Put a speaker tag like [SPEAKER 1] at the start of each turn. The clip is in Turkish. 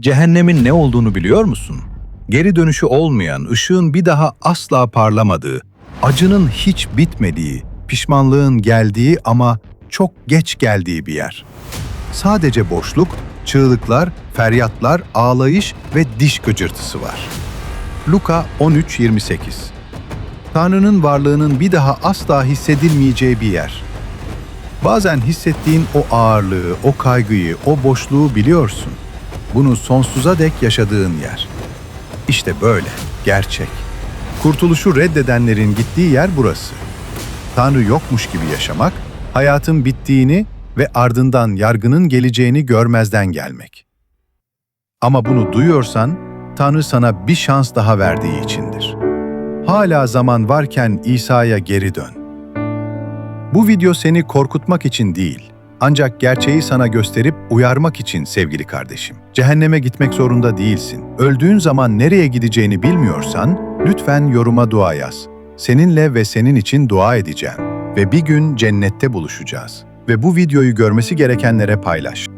[SPEAKER 1] Cehennemin ne olduğunu biliyor musun? Geri dönüşü olmayan, ışığın bir daha asla parlamadığı, acının hiç bitmediği, pişmanlığın geldiği ama çok geç geldiği bir yer. Sadece boşluk, çığlıklar, feryatlar, ağlayış ve diş gıcırtısı var. Luka 13:28 Tanrı'nın varlığının bir daha asla hissedilmeyeceği bir yer. Bazen hissettiğin o ağırlığı, o kaygıyı, o boşluğu biliyorsun. Bunu sonsuza dek yaşadığın yer. İşte böyle, gerçek. Kurtuluşu reddedenlerin gittiği yer burası. Tanrı yokmuş gibi yaşamak, hayatın bittiğini ve ardından yargının geleceğini görmezden gelmek. Ama bunu duyuyorsan, Tanrı sana bir şans daha verdiği içindir. Hala zaman varken İsa'ya geri dön. Bu video seni korkutmak için değil, ancak gerçeği sana gösterip uyarmak için sevgili kardeşim. Cehenneme gitmek zorunda değilsin. Öldüğün zaman nereye gideceğini bilmiyorsan, lütfen yoruma dua yaz. Seninle ve senin için dua edeceğim ve bir gün cennette buluşacağız. Ve bu videoyu görmesi gerekenlere paylaş.